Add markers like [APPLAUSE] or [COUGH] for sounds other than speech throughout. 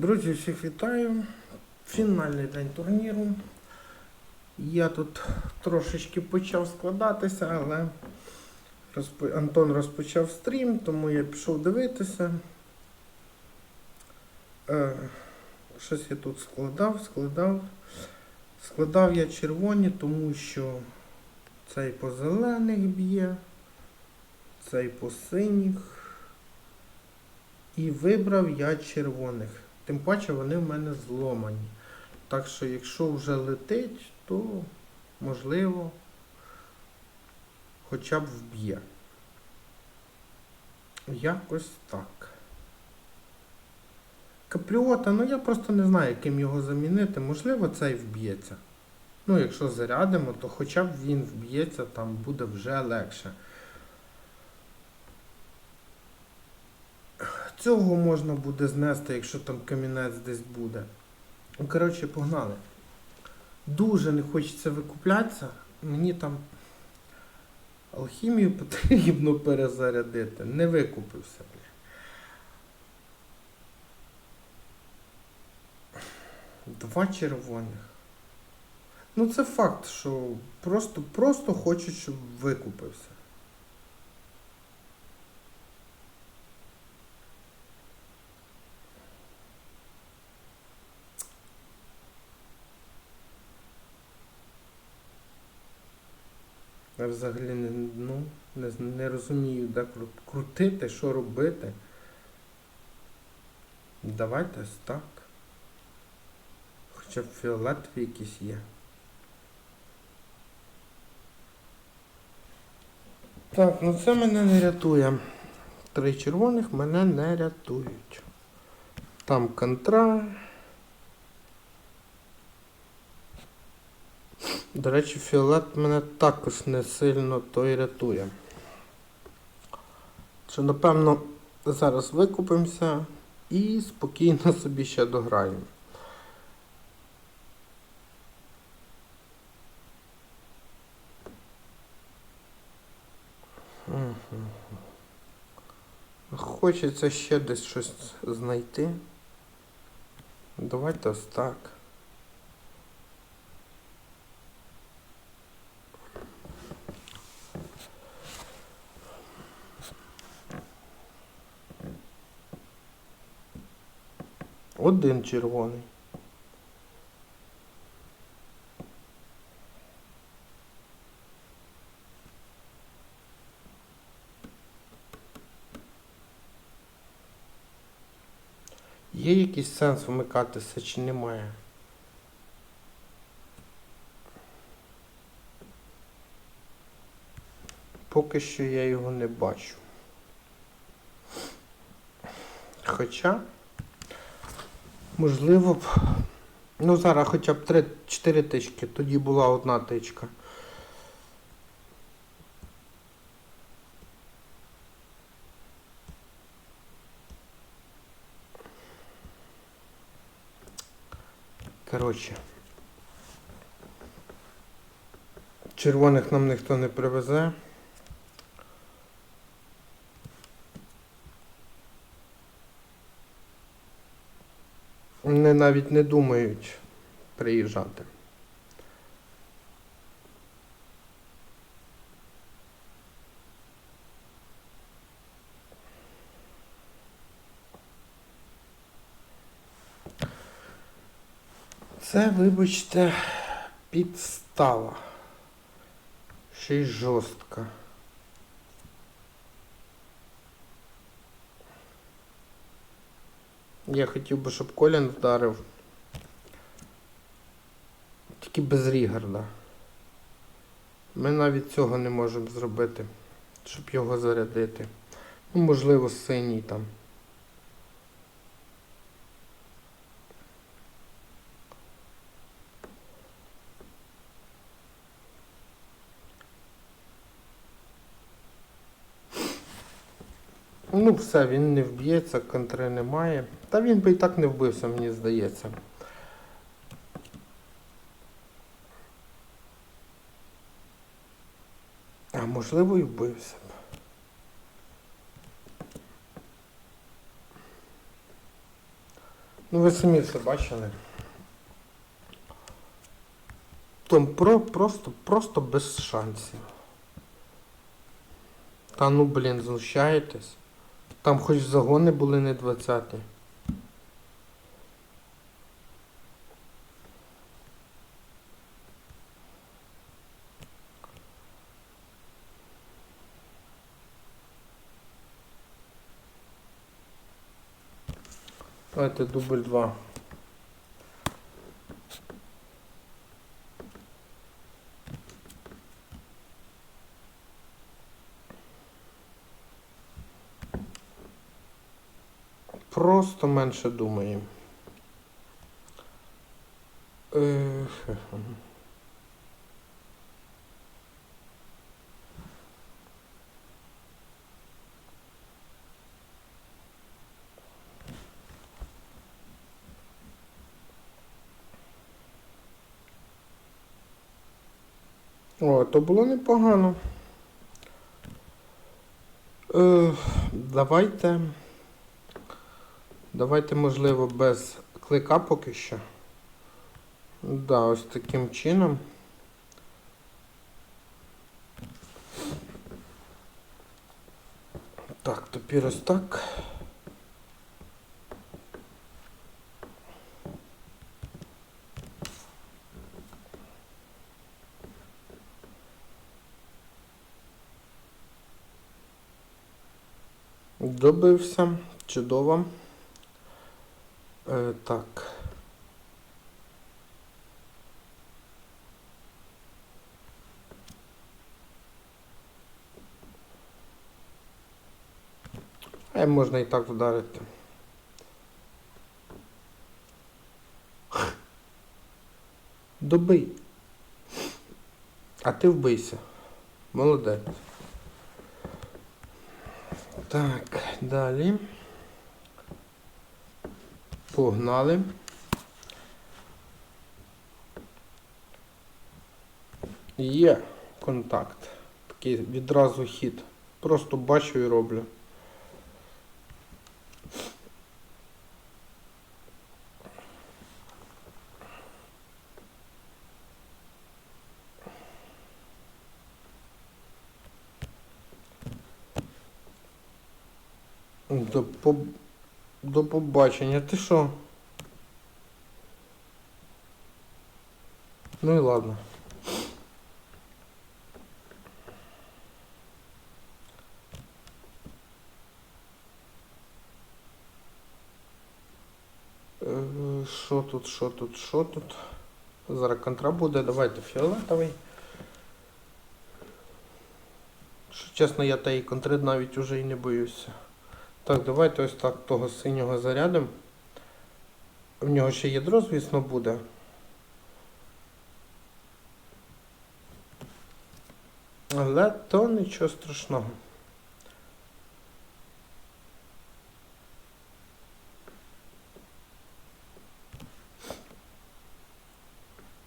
Друзі, всіх вітаю. Фінальний день турніру. Я тут трошечки почав складатися, але Антон розпочав стрім, тому я пішов дивитися. Е, щось я тут складав, складав. Складав я червоні, тому що цей по зелених б'є, цей по синіх. І вибрав я червоних. Тим паче вони в мене зломані. Так що, якщо вже летить, то можливо хоча б вб'є. Якось так. Капріота, ну я просто не знаю, яким його замінити. Можливо, цей вб'ється. Ну, якщо зарядимо, то хоча б він вб'ється, там буде вже легше. Цього можна буде знести, якщо там камінець десь буде. Ну, коротше, погнали. Дуже не хочеться викуплятися. Мені там алхімію [LAUGHS] потрібно перезарядити. Не викупився. бля. Два червоних. Ну це факт, що просто, просто хочуть, щоб викупився. Я взагалі не, ну, не, не розумію, де кру- крутити, що робити. Давайте так. Хоча б фіолетові якісь є. Так, ну це мене не рятує. Три червоних мене не рятують. Там контра. До речі, фіолет мене також не сильно той рятує. Що, напевно, зараз викупимося і спокійно [LAUGHS] собі ще дограємо. Хочеться ще десь щось знайти. Давайте ось так. Один червоний. Є якийсь сенс вмикатися чи немає? Поки що я його не бачу. Хоча, можливо б. Ну, зараз хоча б 3-4 тички, тоді була одна тичка. Коротше. Червоних нам ніхто не привезе. Вони навіть не думають приїжджати. Це, вибачте, підстава. Ще й жорстка. Я хотів би, щоб Колін вдарив. Тільки без Рігарда. Ми навіть цього не можемо зробити, щоб його зарядити. Ну, можливо, синій там. Ну, все, він не вб'ється, контри немає. Та він би і так не вбився, мені здається. А можливо і вбився. Ну ви самі це бачили. Там про, просто, просто без шансів. Та ну блін, знущаєтесь. Там хоч загони були не 20. Давайте дубль 2. Просто менше думаємо. Е. О, то було непогано. Е, давайте. Давайте, можливо, без клика поки що. Да, ось таким чином. Так, тепер ось так. Добився. Чудово. Е, так. А можна і так вдарити. Добий. А ти вбийся. Молодець. Так, далі. Погнали. Є контакт. Такий відразу хід. Просто бачу і роблю. До. До побачення. Ти що? Ну і ладно. Е, Що тут, що тут, що тут? Зараз контра буде, давайте фіолетовий. Що чесно, я тієї контри навіть уже і не боюся. Так, давайте ось так того синього зарядимо. В нього ще ядро, звісно, буде. Але то нічого страшного.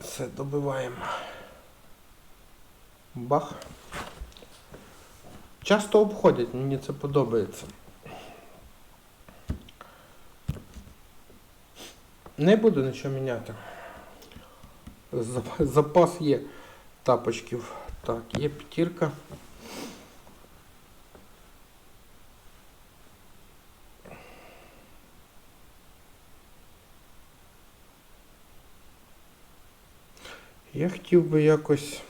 Все, добиваємо. Бах. Часто обходять, мені це подобається. Не буду нічого міняти. Запас є тапочків. Так, є п'ятірка. Я хотів би якось.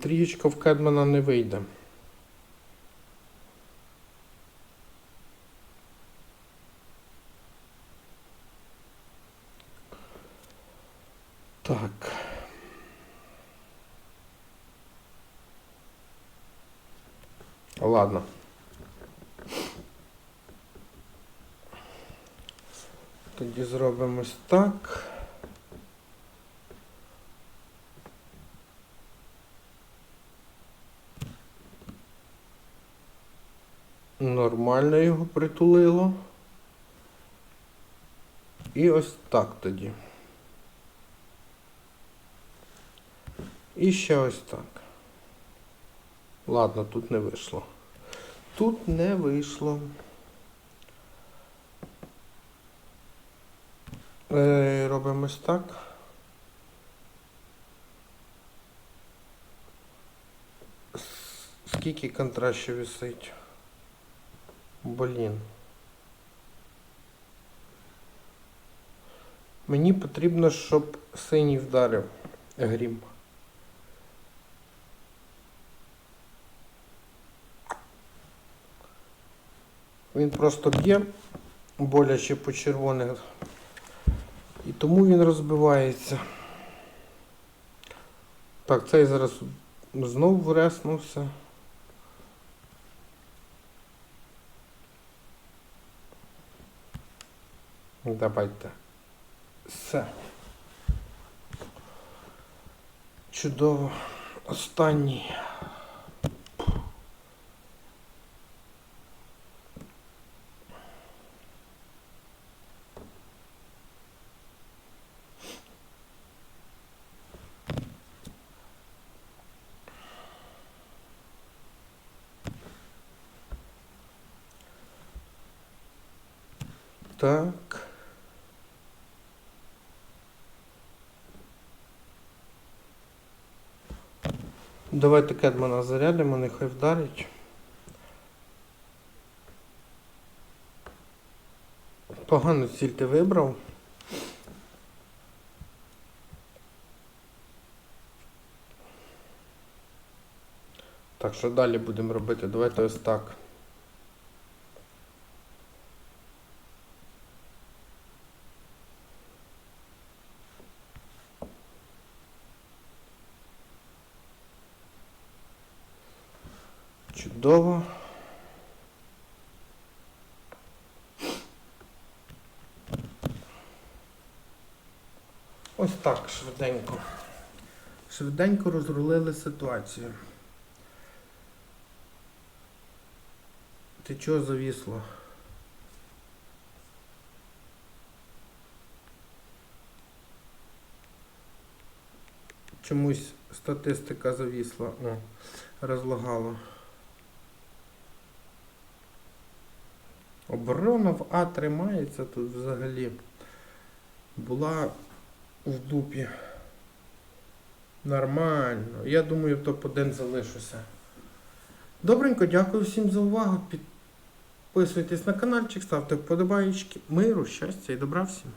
Трієчка в Кедмана не вийде. Так. Ладно. Тоді зробимо ось так. Нормально його притулило. І ось так тоді. І ще ось так. Ладно, тут не вийшло. Тут не вийшло. Е, робимо ось так. Скільки контраст ще висить? Блін. Мені потрібно, щоб синій вдарив грім. Він просто б'є боляче по червоних. І тому він розбивається. Так, цей зараз знов вреснувся. Давайте. Все. Чудово. Останній. Так. Давайте Кедмана зарядимо, нехай вдарить. Погану ціль ти вибрав. Так, що далі будемо робити? Давайте ось так. Чудово. Ось так швиденько. Швиденько розрулили ситуацію. Ти чого завісло? Чомусь статистика завісла. О, розлагало. Оборона в А тримається тут взагалі. Була в дупі. Нормально. Я думаю, то по день залишуся. Добренько, дякую всім за увагу. Підписуйтесь на каналчик, ставте вподобайки. Миру, щастя і добра всім.